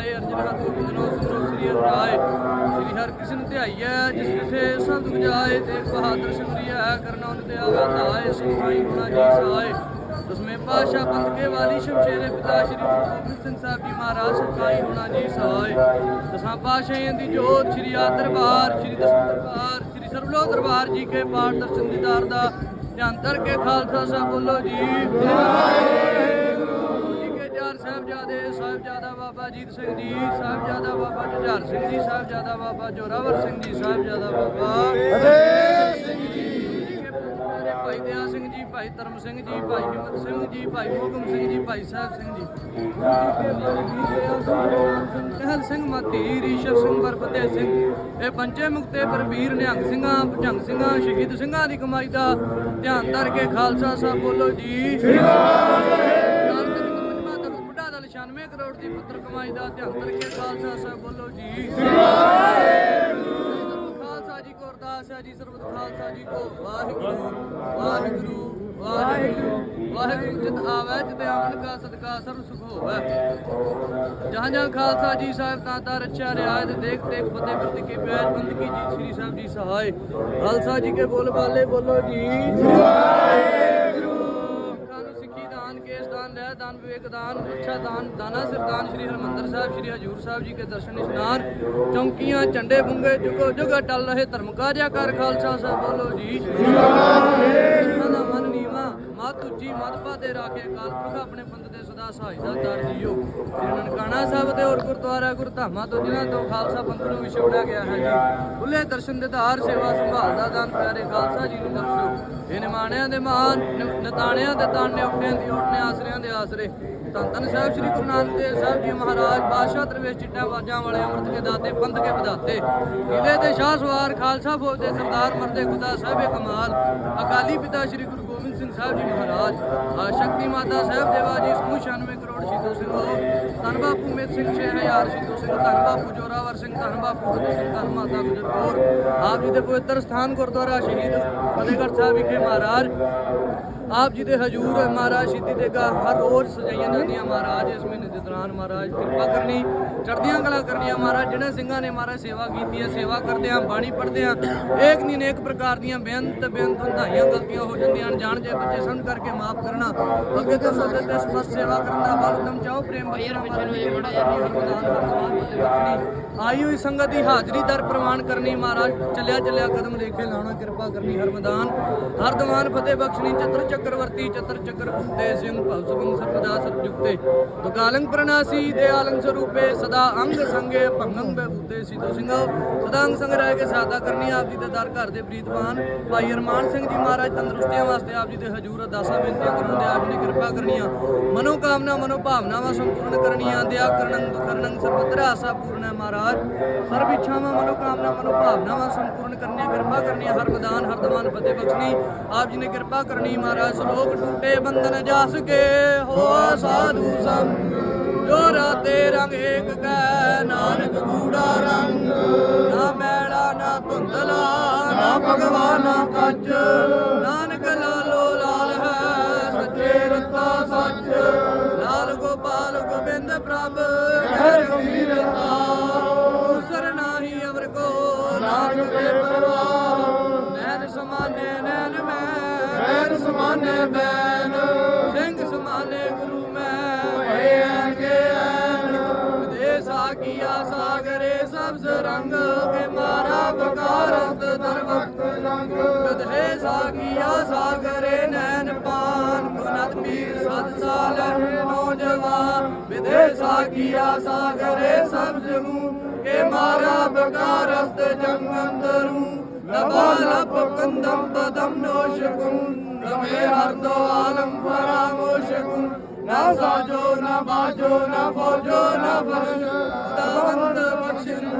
ਆਏ ਅਰਜਨ ਹੱਥ ਗੋਬਿੰਦ ਨੋ ਸ੍ਰੀ ਰਾਏ ਸ੍ਰੀ ਹਰਿ ਕ੍ਰਿਸ਼ਨ ਧਿਆਈਐ ਜਿਸ ਜਿਥੇ ਸੰਤ ਜਾਏ ਤੇ ਬਹਾਦਰ ਸਿਮਰਿਐ ਕਰਨਾ ਉਨ ਤੇ ਆਵਾ ਤਾਏ ਸੁਖਾਈ ਹੋਣਾ ਜੀ ਸਾਏ ਦਸਵੇਂ ਪਾਸ਼ਾ ਪੰਥ ਕੇ ਵਾਲੀ ਸ਼ਮਸ਼ੇਰੇ ਪਿਤਾ ਸ਼੍ਰੀ ਗੁਰੂ ਗੋਬਿੰਦ ਸਿੰਘ ਸਾਹਿਬ ਜੀ ਮਹਾਰਾਜ ਸੁਖਾਈ ਹੋਣਾ ਜੀ ਸਾਏ ਦਸਾਂ ਪਾਸ਼ਾਹਾਂ ਦੀ ਜੋਤ, ਸ਼੍ਰੀ ਆ ਦਰਬਾਰ, ਸ਼੍ਰੀ ਦਸਮ ਦਰਬਾਰ, ਸ਼੍ਰੀ ਸਰਬਲੋ ਦਰਬਾਰ ਜੀ ਕੇ ਪਾਠ ਦਰਸ਼ਨ ਦੀਦਾਰ ਦਾ ਧਿਆਨ ਧਰ ਕੇ ਖਾਲਸਾ ਸਾਹਿਬ ਬੋਲੋ ਜੀ ਜੀ। ਸਾਹਿਬਜ਼ਾਦੇ ਸਾਹਿਬਜ਼ਾਦਾ ਬਾਬਾ ਜੀਤ ਸਿੰਘ ਜੀ ਸਾਹਿਬਜ਼ਾਦਾ ਬਾਬਾ ਜੁਝਾਰ ਸਿੰਘ ਜੀ ਸਾਹਿਬਜ਼ਾਦਾ ਬਾਬਾ ਜੋਰਾਵਰ ਸਿੰਘ ਜੀ ਸਾਹਿਬਜ਼ਾਦਾ ਬਾਬਾ ਭਾਈ ਦਿਆ ਸਿੰਘ ਜੀ ਭਾਈ ਧਰਮ ਸਿੰਘ ਜੀ ਭਾਈ ਹਿੰਮਤ ਸਿੰਘ ਜੀ ਭਾਈ ਮੋਗਮ ਸਿੰਘ ਜੀ ਭਾਈ ਸਾਹਿਬ ਸਿੰਘ ਜੀ। ਕਹਿਲ ਸਿੰਘ ਮਤੀ ਰੀਸ਼ਰ ਸਿੰਘ ਬਰਫਤੇ ਸਿੰਘ ਇਹ ਪੰਜੇ ਮੁਕਤੇ ਪਰਵੀਰ ਨਿਹੰਗ ਸਿੰਘਾਂ ਭਜੰਗ ਸਿੰਘਾਂ ਸ਼ਹੀਦ ਸਿੰਘਾਂ ਦੀ ਕਮਾਈ ਦਾ ਧਿਆਨ ਧਰ ਕੇ ਖਾਲਸਾ ਸਾਹਿਬ ਬੋਲੋ ਜੀ। ਬੁੱਢਾ ਦੀ ਪੁੱਤਰ ਕਮਾਈ ਦਾ ਧਿਆਨ ਧਰ ਖਾਲਸਾ ਸਾਹਿਬ ਬੋਲੋ ਜੀ। ਖਾਲਸਾ ਜੀ ਕੋ ਅਰਦਾਸ ਹੈ ਜੀ, ਸਰਬਤ ਖਾਲਸਾ ਜੀ ਕੋ ਵਾਹਿਗੁਰੂ ਵਾਹਿਗੁਰੂ ਵਾਹਿਗੁਰੂ। ਵਾਹਿਗੁਰੂ ਜਿਤ ਆਵੈ, ਜਿਤ ਆਵਨ ਕਾ ਸਦਕਾ ਸਰਬ ਸੁਖ ਹੋਵੈ। ਜਹਾਂ ਜਹਾਂ ਖਾਲਸਾ ਜੀ ਸਾਹਿਬ ਤਾਂ ਤਾਂ ਰੱਛਾ ਰਿਆਇਤ ਦੇਖ ਦੇਖ ਫਤਿਹ ਬਿਰਦ ਕੀ ਬੈਜ ਬੰਦ ਜੀ, ਸ੍ਰੀ ਸਾਹਿਬ ਜੀ ਸਹਾਇ ਖਾਲਸਾ ਜੀ ਕੇ ਬੋਲ ਬਾਲੇ ਬੋਲੋ ਜੀ ਸਿੱਖਾਂ ਦਾਨ ਰਹਿ ਦਾਨ ਵਿਵੇਕ ਦਾਨ ਰੱਛਾ ਦਾਨ ਦਾਨਾ ਸਿਰਦਾਨ ਸ੍ਰੀ ਹਰਮੰਦਰ ਸਾਹਿਬ, ਸ੍ਰੀ ਹਜੂਰ ਸਾਹਿਬ ਜੀ ਕੇ ਦਰਸ਼ਨ ਇਸ਼ਨਾਨ ਚੌਂਕੀਆਂ, ਝੰਡੇ ਬੁੰਗੇ ਜੁਗੋ ਜੁਗ ਟਲ ਰਹੇ ਧਰਮ ਕਾਰਿਆ ਕਰ ਖਾਲਸਾ ਸਾਹਿਬ ਉੱਚੀ ਮਤ ਰਾਖੇ ਅਕਾਲ ਪੁਰਖ ਆਪਣੇ ਪੰਥ ਦੇ ਸਦਾ ਸਹਾਇਤਾ ਦਰ ਜੀਓ। ਨਨਕਾਣਾ ਸਾਹਿਬ ਦੇ ਔਰ ਗੁਰਦੁਆਰਾ, ਗੁਰਧਾਮਾਂ ਤੋਂ ਜਿਨ੍ਹਾਂ ਤੋਂ ਖਾਲਸਾ ਪੰਥ ਨੂੰ ਵਿਛੋੜਿਆ ਗਿਆ ਹੈ ਜੀ ਖੁੱਲੇ ਦਰਸ਼ਨ ਦੇ ਸੇਵਾ ਸੰਭਾਲ ਦਾ ਦਾਨ ਪਿਆਰੇ ਖਾਲਸਾ ਜੀ ਨੂੰ ਬਖਸ਼ੋ। ਇਹ ਨਿਮਾਣਿਆਂ ਦੇ ਮਾਨ ਨਤਾਣਿਆਂ ਦੇ ਤਾਣੇ ਉੱਠਿਆਂ ਦੀ ਉੱਠਨੇ ਆਸਰਿਆਂ ਦੇ ਆਸਰੇ। ਧੰਨ ਧੰਨ ਸਾਹਿਬ ਸ੍ਰੀ ਗੁਰੂ ਨਾਨਕ ਦੇਵ ਸਾਹਿਬ ਜੀ ਮਹਾਰਾਜ, ਬਾਦਸ਼ਾਹ ਦਰਵੇਸ਼ ਚਿੱਟਾ ਬਾਜਾਂ ਵਾਲੇ ਅੰਮ੍ਰਿਤ ਕੇ ਦਾਤੇ, ਬੰਦ ਕੇ ਵਧਾਤੇ। ਕਿਲੇ ਦੇ ਸ਼ਾਹ ਸਵਾਰ, ਖਾਲਸਾ ਫੌਜ ਦੇ ਸਰਦਾਰ ਮਰਦੇ ਖੁਦਾ ਸਾਹਿਬ ਕਮਾਲ। ਅਕਾਲੀ ਪਿਤਾ ਸ੍ਰੀ ਗੁਰੂ ਸਿੰਘ ਸਾਹਿਬ ਜੀ ਮਹਾਰਾਜ ਸ਼ਕਤੀ ਮਾਤਾ ਸਾਹਿਬ ਦੇਵਾ ਜੀ ਸਮੂਹ 96 ਕਰੋੜ ਸ਼ਹੀਦੋ ਸਿੰਘ ਧੰਨ ਬਾਪੂ ਮੇਤ ਸਿੰਘ 6000 ਸ਼ਹੀਦੋ ਸਿੰਘ, ਧੰਨ ਬਾਪੂ ਜੋਰਾਵਰ ਸਿੰਘ, ਧੰਨ ਬਾਪੂ ਫਤਿਹ ਸਿੰਘ, ਧੰਨ ਮਾਤਾ ਗੁਜਰ ਆਪ ਜੀ ਦੇ ਪਵਿੱਤਰ ਸਥਾਨ ਗੁਰਦੁਆਰਾ ਸ਼ਹੀਦ ਫਤਿਹਗੜ੍ਹ ਸਾਹਿਬ ਵਿਖੇ ਮਹਾਰਾਜ। ਆਪ ਜੀ ਦੇ ਹਜੂਰ ਮਹਾਰਾਜ ਸ਼ਹੀਦੀ ਦੇਗਾ ਹਰ ਰੋਜ਼ ਸਜਾਈਆਂ ਜਾਂਦੀਆਂ ਮਹਾਰਾਜ, ਇਸ ਮਹੀਨੇ ਦੇ ਦੌਰਾਨ ਮਹਾਰਾਜ ਕਿਰਪਾ ਕਰਨੀ, ਚੜ੍ਹਦੀਆਂ ਕਲਾ ਕਰਨੀਆਂ ਮਹਾਰਾਜ, ਜਿਹਨਾਂ ਸਿੰਘਾਂ ਨੇ ਮਹਾਰਾਜ ਸੇਵਾ ਕੀਤੀ ਹੈ, ਸੇਵਾ ਕਰਦੇ ਆ, ਬਾਣੀ ਪੜ੍ਹਦੇ ਆ, ਏਕ ਨੀ ਨੇਕ ਪ੍ਰਕਾਰ ਦੀਆਂ ਬੇਅੰਤ ਬੇਅੰਤ ਹੁੰਦਾਈਆਂ, ਗਲਤੀਆਂ ਹੋ ਜਾਂਦੀਆਂ ਹਨ ਜੇ ਬੱਚੇ ਸਮਝ ਕਰਕੇ ਮਾਫ ਕਰਨਾ। ਅੱਗੇ ਤੋਂ ਸੋਚਦੇ ਤੇ ਸਪਸ਼ਟ ਸੇਵਾ ਕਰਨ ਦਾ ਬਲ ਉਦਮ ਚਾਹੋ ਪ੍ਰੇਮ ਭਈਰ ਪਿੱਛੇ ਨੂੰ ਇਹ ਬੜਾ ਯਾਰੀ ਬੋਲੇ ਬਖਸ਼ਣੀ ਆਈ ਹੋਈ ਸੰਗਤ ਦੀ ਹਾਜ਼ਰੀ ਦਰ ਪ੍ਰਵਾਨ ਕਰਨੀ ਮਹਾਰਾਜ, ਚੱਲਿਆ ਚੱਲਿਆ ਕਦਮ ਲੇਖੇ ਲਾਉਣਾ, ਕਿਰਪਾ ਕਰਨੀ ਹਰਮਦਾਨ ਹਰ ਦਵਾਨ ਫਤਿਹ ਬਖਸ਼ਣੀ, ਚਤੁਰ ਚੱਕਰਵਰਤੀ, ਚਤਰ ਚੱਕਰ ਉਤੇ ਸਿੰਘ ਭਵ ਸੁਭੰ ਸਰਬਦਾ ਸਤਜੁਗਤੇ ਦੁਕਾਲੰਗ ਪ੍ਰਣਾਸੀ ਦਿਆਲੰਗ ਸਰੂਪੇ, ਸਦਾ ਅੰਗ ਸੰਗੇ ਭੰਗੰ ਬੇਬੂਤੇ ਸਿਧੋ ਸਿੰਘ। ਸਦਾ ਅੰਗ ਸੰਗ ਰਹਿ ਕੇ ਸਾਦਾ ਕਰਨੀ ਆਪ ਜੀ ਦੇ ਦਰ ਘਰ ਦੇ ਪ੍ਰੀਤਵਾਨ। ਭਾਈ ਹਰਮਾਨ ਸਿੰਘ ਜੀ ਮਹਾਰਾਜ ਤੰਦਰੁਸਤੀਆਂ ਵਾਸਤੇ ਆਪ ਜੀ ਦੇ ਹਜੂਰ ਅਰਦਾਸਾਂ ਬੇਨਤੀਆਂ ਕਰਨ ਆਪ ਜੀ ਨੇ ਕਿਰਪਾ ਕਰਨੀਆਂ। ਮਨੋ ਕਾਮਨਾ ਮਨੋ ਭਾਵਨਾਵਾਂ ਸੰਪੂਰਨ ਕਰਨੀਆਂ ਦਿਆ ਕਰਨੰ ਕਰਨੰ ਸਰਬਤਰ ਆਸਾ ਪੂਰਨ ਹੈ ਮਹਾਰਾਜ ਸਰਬ ਇੱਛਾਵਾਂ ਮਨੋਕਾਮਨਾ ਮਨੋ ਭਾਵਨਾਵਾਂ ਸੰਪੂਰਨ ਕਰਨੀਆਂ, ਕਿਰਪਾ ਕਰਨੀਆਂ ਹਰ ਮੈਦਾਨ, ਹਰ ਦਮਾਨ ਫਤਿਹ ਬਖਸ਼ਣੀ ਆਪ ਜੀ ਨੇ ਕਿਰਪਾ ਕਰਨੀ ਮਹਾਰਾਜ, ਸ਼ਲੋਕ ਟੂਟੇ ਬੰਧਨ ਜਾਸ ਕੇ ਹੋਆ ਸਾਧੂ ਸੰਗ ਜੋ ਰਾਤੇ ਰੰਗ ਏਕ ਕੈ, ਨਾਨਕ ਕੂੜਾ ਰੰਗ। ਨਾ ਮੈਲਾ, ਨਾ ਧੁੰਦਲਾ, ਨਾ ਭਗਵਾਨ ਕੱਚ। ਨਾਨਕ ਲਾਲੋ ਲਾਲ ਹੈ, ਸੱਚੇ ਰਤਾ ਸੱਚ। ਲਾਲ ਗੋਪਾਲ ਗੋਬਿੰਦ ਪ੍ਰਭ ਹੈ ਰਘੁਵੀਰਤਾ ਕੋ ਦੇ ਪਰਵਾਰ ਨੈਣ ਸਮਾਨੇ ਨੈਣ ਮੈਂ ਨੈਣ ਸਮਾਨੇ ਬੈਨ ਸਿੰਘ ਸਮਾਨੇ ਗੁਰੂ ਮੈਂ ਭਏ ਅਗੇ ਐਨ। ਵਿਦੇਸਾ ਕੀਆ ਸਾਗਰੇ ਸਬਜ਼ ਰੰਗ ਕੇ ਮਾਰਾ ਬਕਾਰਤ ਦਰ ਵਕਤ ਲੰਗ ਵਿਦੇ ਸਾਗੀਆ ਸਾਗਰੇ ਨੈਣ ਪਾਨ। ਗੁਨਤ ਪੀਰ ਸਤ ਸਾਲ ਨੌਜਵਾਨ। ਵਿਦੇ ਸਾਗੀਆ ਸਾਗਰੇ ਸਬਜ਼ ਮੂੰ ਕੇ ਮਾਰਾ ਬਕਾਰਤ ਜੰਗ ਅੰਦਰੂ ਨਬਾ ਲਪ ਕੰਦਮ ਪਦਮ ਨੋਸ਼ਕੁੰ ਰਮੇ ਹਰ ਦੋ ਆਲਮ ਫਰਾਮੋਸ਼ਕੁੰ ਨਾ ਸਾਜੋ ਨਾ ਬਾਜੋ ਨਾ ਫੌਜੋ ਨਾ ਫਰਸ਼ ਦਵੰਦ ਬਖਸ਼ਿੰਦ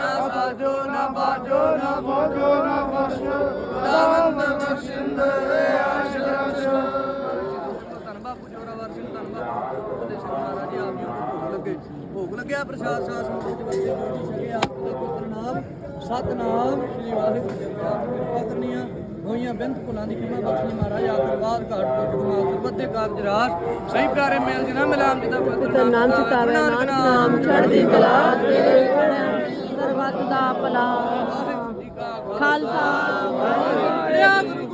ਨਾ ਸਾਜੋ ਨਾ ਬਾਜੋ ਨਾ ਫੌਜੋ ਨਾ ਫਰਸ਼ ਦਵੰਦ ਬਖਸ਼ਿੰਦ ਧੰਨ ਬਾਪੂ ਜੋਰਾਵਰ ਸਿੰਘ ਧੰਨ ਬਾਪੂ ਫਤਿਹ ਸਿੰਘ ਮਹਾਰਾਜ ਜੀ ਆਪ ਜੀ ਨੂੰ ਭੋਗ ਲੱਗੇ ਲੱਗਿਆ ਪ੍ਰਸ਼ਾਦ ਸਾਸ ਵਿੱਚ ਬੱਚੇ ਜੋੜੀ ਸਕੇ ਆਪ ਦਾ ਪੁੱਤਰ ਨਾਮ ਸਤਨਾਮ ਸ੍ਰੀ ਵਾਹਿਗੁਰੂ ਜੀ ਕਾ ਕਿਰਪਾ ਕਰਨੀਆਂ ਹੋਈਆਂ ਬਿੰਦ ਭੁਲਾਂ ਦੀ ਖਿਮਾ ਬਖਸ਼ੀ ਮਹਾਰਾਜ ਆਸ਼ੀਰਵਾਦ ਘਾਟ ਕੋ ਜੁਗਮਾ ਸਰਬੱਤੇ ਕਾਰਜ ਰਾਸ ਸਹੀ ਪਿਆਰੇ ਮੇਲ ਜਿਨਾ ਮਿਲਾਮ ਜਿਦਾ ਪਵਿੱਤਰ ਨਾਮ ਚਿਤਾਵੇ ਨਾਨਕ ਨਾਮ ਚੜ੍ਹਦੀ ਕਲਾ ਤੇਰੇ ਸਰਬੱਤ ਦਾ ਭਲਾ। ਖਾਲਸਾ। ਪੜਿਆ ਗੁਰੂ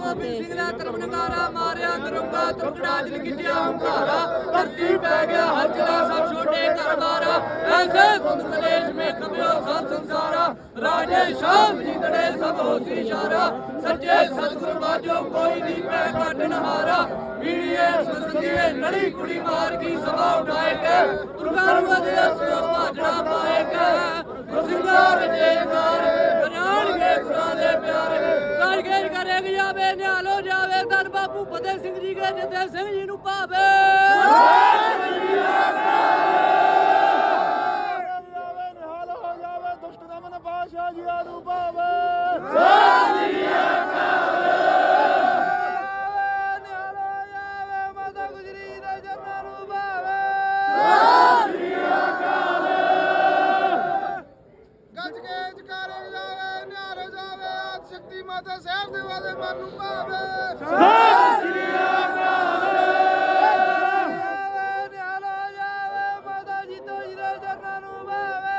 ਗੋਬਿੰਦ ਸਿੰਘ ਨੇ ਧਰਮ ਮਾਰਿਆ, ਦਰੰਗਾ ਤੁਰਕੜਾ ਜਿਨ ਕਿਤਿਆ ਹੰਕਾਰਾ ਧਰਤੀ ਪੈ ਗਿਆ ਹਲਚਲਾ ਸਭ ਛੋਟੇ ਘਰ ਐਸੇ ਖੁਦ ਮੇ ਖਬਿਓ ਸਭ ਸੰਸਾਰਾ। ਰਾਜੇ ਸ਼ਾਮ ਜੀ ਸਭ ਹੋਸੀ ਇਸ਼ਾਰਾ। ਸੱਚੇ ਸਤਿਗੁਰ ਬਾਜੋ ਕੋਈ ਨਹੀਂ ਪੈ ਕਾਟਨ ਹਾਰਾ ਪੀੜੀਏ ਸੁਸਦੀਏ ਨੜੀ ਕੁੜੀ ਮਾਰ ਕੀ ਸਭਾ ਉਠਾਏ ਕੇ। ਦੁਰਗਾ ਨੂੰ ਅਦੇ ਅਸਿਓ ਭਾਜਣਾ ਪਾਏ ਕੇ। ਸਿੰਘਾਰ ਜੇਕਾਰ ਬਾਪੂ ਫਤਿਹ ਸਿੰਘ ਜੀ ਕੇ ਜਿੱਤੇ ਸਿੰਘ ਜੀ ਨੂੰ ਪਾਵੇ ਜਾਵੇ, ਨਿਹਾਲ ਹੋ ਜਾਵੇ, ਦੁਸ਼ਟ ਦਮਨ ਬਾਦਸ਼ਾਹ ਜੀ ਆ ਪਾਵੇ ਨਿਹਾਲ ਕੇ ਜਕਾਰੇ ਜਾਵੇ ਹੋ ਜਾਵੇ ਆਦ ਸ਼ਕਤੀ ਮਾਤਾ ਸਾਹਿਬ ਦੇ ਵਾਲੇ ਮਨ ਨੂੰ ਪਾਵੇ ਨਿਹਾਲ ਹੋ ਜਾਵੇ ਮਾਤਾ ਜੀ ਤੋਂ ਜੀ ਦੇ ਜਨਾਂ ਨੂੰ ਪਾਵੇ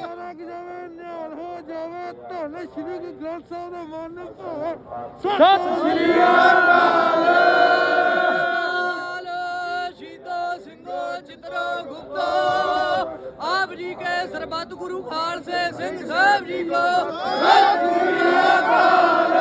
ਨਾਨਕ ਜਾਵੇ ਨਿਹਾਲ ਹੋ ਜਾਵੇ ਧੰਨ ਸ਼੍ਰੀ ਗੁਰੂ ਗ੍ਰੰਥ ਸਾਹਿਬ ਦਾ ਮਨ ਨੂੰ ਭਾਵੇ। ਸਤਿ ਸ਼੍ਰੀ ਲਾਲ ਸ਼ੀਤੋ ਸਿੰਘੋ ਚਿਤਰੋ ਗੁਪਤੋ। ਜੀ ਕੇ ਸਰਬੱਤ ਗੁਰੂ ਖਾਲਸੇ ਸਿੰਘ ਸਾਹਿਬ ਜੀ ਕੋ ਸਤਿ ਸ੍ਰੀ ਅਕਾਲ